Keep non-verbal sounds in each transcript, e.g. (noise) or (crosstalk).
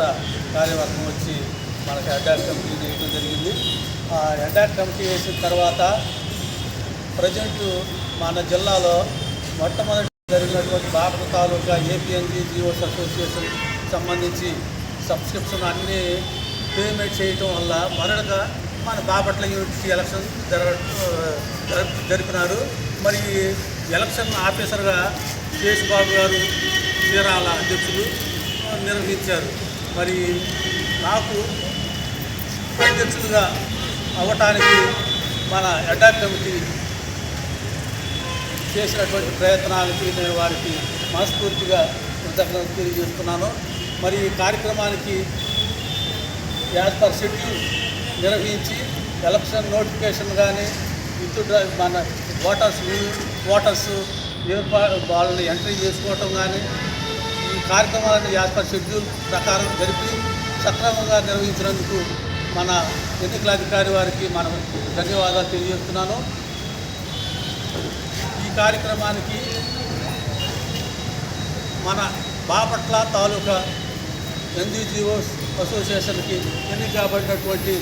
రాష్ట్ర కార్యవర్గం వచ్చి మనకి హెడ్ఆర్ కమిటీ వేయడం జరిగింది. ఆ హెడ్ఆర్ కమిటీ వేసిన తర్వాత ప్రజెంట్ మన జిల్లాలో మొట్టమొదటి జరిగినటువంటి బాపట తాలూకా ఏపీఎన్జీ జీవోస్ అసోసియేషన్ సంబంధించి సబ్స్క్రిప్షన్ అన్నీ పేమెంట్ చేయటం వల్ల మొదటగా మన బాపట్ల యూనివర్సిటీ ఎలక్షన్ జరగ జరుపు- జరిపినారు. మరి ఎలక్షన్ ఆఫీసర్గా శేషబాబు గారు చీరాల అధ్యక్షులు నిర్వహించారు. మరి నాకు అధ్యక్షులుగా అవ్వటానికి మన అటాక్ కమిటీ చేసినటువంటి ప్రయత్నాలకి నేను వారికి మనస్ఫూర్తిగా కృతజ్ఞత తెలియజేస్తున్నాను. మరి ఈ కార్యక్రమానికి యాజ్ పర్ షెడ్యూల్ నిర్వహించి ఎలక్షన్ నోటిఫికేషన్ కానీ విత్ మన ఓటర్స్ ఓటర్స్ వాళ్ళని ఎంట్రీ చేసుకోవటం కానీ ఈ కార్యక్రమాలను యాజ్ షెడ్యూల్ ప్రకారం జరిపి సక్రమంగా నిర్వహించినందుకు మన ఎన్నికల అధికారి వారికి మనం ధన్యవాదాలు తెలియజేస్తున్నాను. ఈ కార్యక్రమానికి మన బాపట్ల తాలూకా ఎన్జిజిఓ అసోసియేషన్కి ఎన్నిక కాబడినటువంటి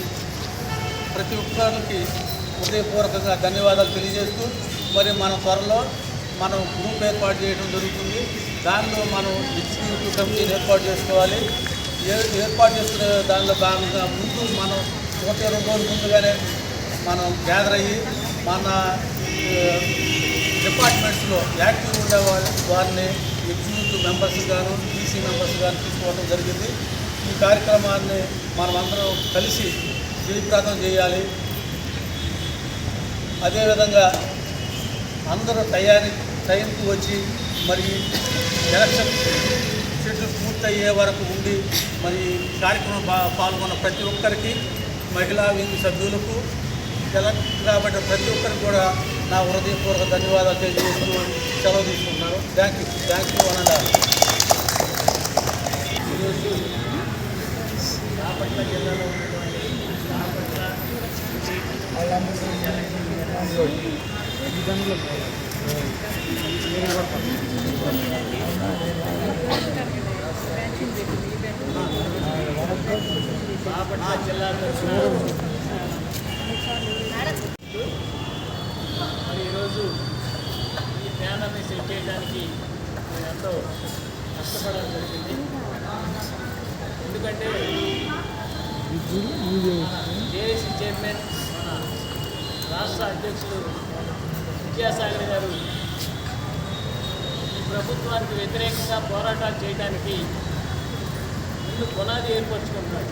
ప్రతి ఒక్కరికి హృదయపూర్వకంగా ధన్యవాదాలు తెలియజేస్తూ మరి మన త్వరలో మనం గ్రూప్ ఏర్పాటు చేయడం జరుగుతుంది. దానిలో మనం ఎగ్జిక్యూటివ్ కమిటీని ఏర్పాటు చేసుకోవాలి. ఏ- ఏర్పాటు చేసుకునే దానిలో భాగంగా ముందు మనం ఒకటి రెండు రోజుల ముందుగానే మనం గ్యాదర్ అయ్యి మన డిపార్ట్మెంట్స్లో యాక్టివ్ ఉండే వారిని ఎగ్జిక్యూటివ్ మెంబర్స్ గాను టీసీ మెంబర్స్ గాను తీసుకోవడం జరిగింది. ఈ కార్యక్రమాన్ని మనమందరం కలిసి జీవితాంతం చేయాలి. అదేవిధంగా అందరూ టయానికి టైంకు వచ్చి మరి ఎలక్షన్ షెడ్యూల్ పూర్తయ్యే వరకు ఉండి మరి కార్యక్రమం పాల్గొన్న ప్రతి ఒక్కరికి మహిళా వింగ్ సభ్యులకు ఎలక్ట్ కాబట్టి ప్రతి ఒక్కరికి కూడా నా హృదయపూర్వక ధన్యవాదాలు తెలియజేస్తూ సెలవు తీసుకుంటున్నాను. థ్యాంక్ యూ థ్యాంక్ యూ అనండి. ఈరోజు బాపట్ల జిల్లాలో ఉన్నటువంటి బాపట్ల బాపట్ల జిల్లా మరి ఈరోజు ఈ ప్యానల్ని సెట్ చేయడానికి ఎంతో కష్టపడడం జరిగింది ఎందుకంటే జేఏసీ చైర్మన్ మన రాష్ట్ర అధ్యక్షులు విద్యాసాగర్ గారు ఈ ప్రభుత్వానికి వ్యతిరేకంగా పోరాటాలు చేయడానికి ముందు పునాది ఏర్పరచుకుంటున్నాడు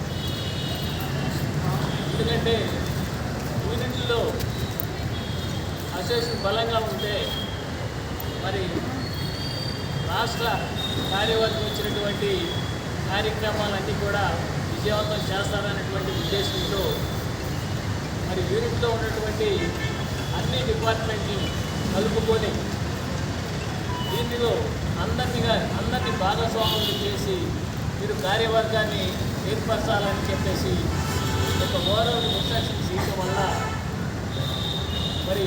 ఎందుకంటే యూనిట్లో అసోసియేషన్ బలంగా ఉంటే మరి రాష్ట్ర కార్యవర్గం వచ్చినటువంటి కార్యక్రమాలన్నీ కూడా విజయవంతం చేస్తారనేటువంటి ఉద్దేశంతో మరి యూనిట్లో ఉన్నటువంటి అన్ని డిపార్ట్మెంట్ని కలుపుకొని దీనిలో అందరినీగా అందరినీ భాగస్వాములు చేసి మీరు కార్యవర్గాన్ని ఏర్పరచాలని చెప్పేసి ఒక ఓవరాల్ ఇన్స్ట్రక్షన్స్ ఇవ్వడం వల్ల మరి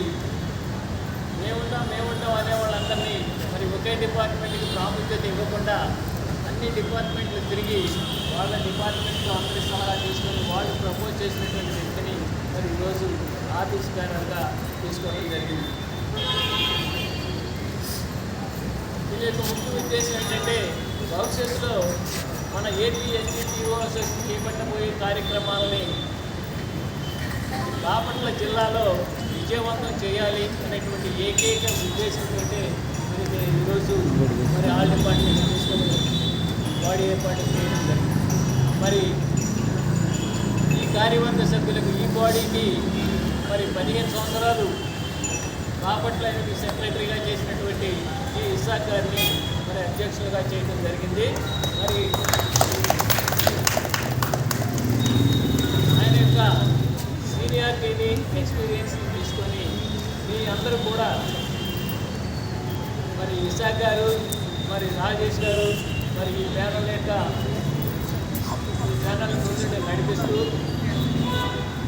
మేముంటాం మేముంటాం అనే వాళ్ళందరినీ మరి ఒకే డిపార్ట్మెంట్కి ప్రాముఖ్యత ఇవ్వకుండా అన్ని డిపార్ట్మెంట్లు తిరిగి వాళ్ళ డిపార్ట్మెంట్లో అందరి సలహా తీసుకొని వాళ్ళు ప్రపోజ్ చేసినటువంటి వ్యక్తిని మరి ఈరోజు ఆఫీస్ బ్యానర్గా తీసుకోవడం జరిగింది. దీని యొక్క ముఖ్య ఉద్దేశం ఏంటంటే భవిష్యత్తులో మన ఏపీ ఎన్జిటిఓ అసోసియేషన్ చేపట్టబోయే కార్యక్రమాలని బాపట్ల జిల్లాలో విజయవంతం చేయాలి అనేటువంటి ఏకైక ఉద్దేశంతో మరి ఈరోజు మరి ఆల్ డిపార్ట్మెంట్ తీసుకొని బాడీ ఏర్పాటు చేయడం జరిగింది. మరి కార్యవర్గ సభ్యులకు ఈ బాడీకి మరి పదిహేను సంవత్సరాలు బాపట్ల సెక్రటరీగా చేసినటువంటి ఈ ఇసాక్ గారిని మరి అధ్యక్షులుగా చేయడం జరిగింది. మరి ఆయన యొక్క సీనియారిటీని ఎక్స్పీరియన్స్ని తీసుకొని మీ అందరూ కూడా మరి ఇసాక్ గారు మరి రాజేష్ గారు మరి ఈ ప్యానల్ యొక్క ఈ ప్యానల్ నడిపిస్తూ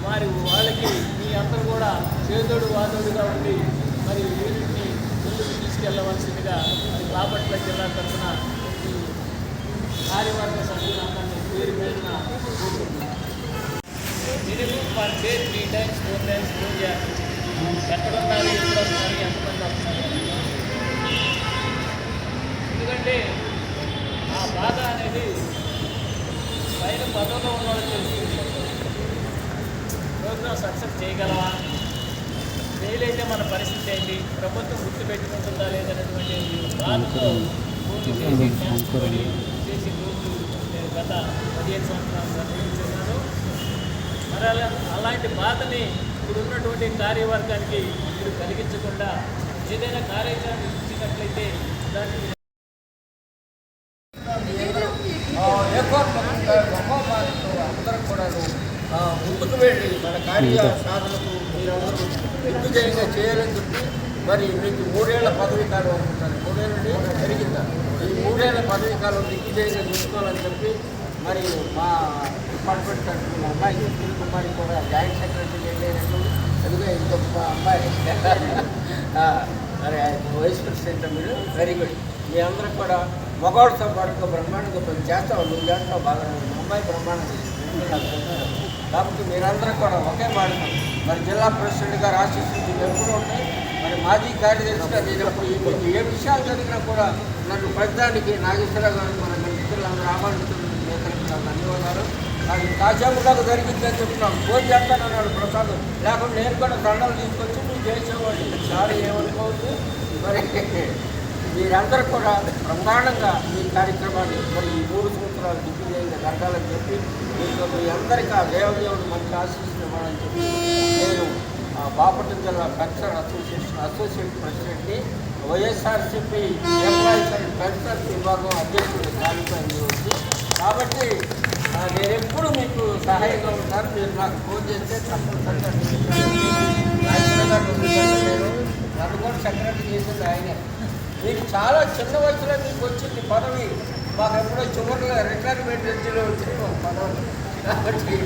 వారి వాళ్ళకి మీ అందరూ కూడా చేదోడు వాదోడుగా ఉండి మరి వీరిని ముందుకు తీసుకెళ్ళవలసిందిగా మరి బాపట్ల జిల్లా తరఫున ఈ కార్యవర్గ సభ్యులందరినీ పేరు పేరున minimum per day three times four times phone చేయాలి ఎక్కడ ఉన్నారు ఎప్పుడు వస్తున్నారు ఎంతమంది వస్తున్నారు? ఎందుకంటే ఆ బాధ అనేది పైన పదంలో ఉన్న వాళ్ళు తెలుసుకుంటారు ప్రోగ్రామ్ సక్సెస్ చేయగలవా? ఫెయిల్ అయితే మన పరిస్థితి ఏంటి? ప్రభుత్వం గుర్తు పెట్టుకుంటుందా లేదనేటువంటి బాధతో ఫోన్లు చేసి చేసి రోజు నేను గత పదిహేను సంవత్సరాలు నిర్వహించున్నాను మరి అలా అలాంటి బాధని ఇప్పుడు ఉన్నటువంటి కార్యవర్గానికి మీరు కలిగించకుండా ఏదైనా కార్యాచరణ ఇచ్చినట్లయితే దాన్ని ముందుకు మన కార్య సాధనకు మీరందరూ దిగ్విజయంగా చేయాలని చెప్పి మరి మీకు మూడేళ్ళ పదవి కాలం అనుకుంటాను మూడేళ్ళు జరిగిందా ఈ మూడేళ్ళ పదవి కాలం దిగ్విజయంగా చూసుకోవాలని చెప్పి మరి మా డిపార్ట్మెంట్ తరఫున అమ్మాయి సుశీల్ కుమార్ కూడా జాయింట్ సెక్రటరీ వెళ్ళేటట్టు అదిగో ఇంకొక అమ్మాయి (laughs) మరి వైస్ ప్రెసిడెంట్ మీరు వెరీ గుడ్ మీ అందరూ కూడా మగవాడితో పాటుగా బ్రహ్మాండంగా పని చేస్తావు నువ్వు చేస్తావు బాగా అమ్మాయి బ్రహ్మాండంగా చేస్తుంది. కాబట్టి మీరందరూ కూడా ఒకే మాట మరి జిల్లా ప్రెసిడెంట్ గారు ఆశిస్తుంది ఎప్పుడు ఉంటాయి? మరి మాజీ కార్యదర్శిగా నేను ఏ విషయాలు జరిగినా కూడా నన్ను ప్రజానికి నాగేశ్వరరావు గారు మన మిత్రులందరూ రామానుతులు నేతలకు ధన్యవాదాలు. అది కాశాముఖాకు జరిగింది అని చెప్తున్నాను ఫోన్ చేస్తానన్నాడు ప్రసాద్. లేకుండా నేను కూడా దండలు తీసుకొచ్చి నువ్వు చేసేవాడిని సారీ ఏమనుకోవద్దు. మరి మీరందరూ కూడా బ్రహ్మాండంగా ఈ కార్యక్రమాన్ని మరి ఈ మూడు సంవత్సరాలు చేయండి జరగాలని చెప్పి మీకు మీ అందరికీ ఆ దేవదేవుడు మంచి ఆశీస్సులు ఇవ్వాలని చెప్పి నేను బాపట్ల జిల్లా పెన్షన్ అసోసియేషన్ అసోసియేట్ ప్రెసిడెంట్ని వైఎస్ఆర్సీపీ ఎంప్లాయీస్ అండ్ పెన్షన్స్ విభాగం అధ్యక్షుడు కాలిపోయింది వచ్చి కాబట్టి నేను ఎప్పుడు మీకు సహాయంగా ఉంటాను. మీరు నాకు ఫోన్ చేస్తే తప్పనిసరిగా నేను నన్ను కూడా సెక్రటరీ చేసింది ఆయనే. మీకు చాలా చిన్న వయసులో మీకు వచ్చింది పదవి. మాకు ఎప్పుడో చివరిలో రిటైర్మెంట్ ఏజ్లో వచ్చింది ఒక పదవి కాబట్టి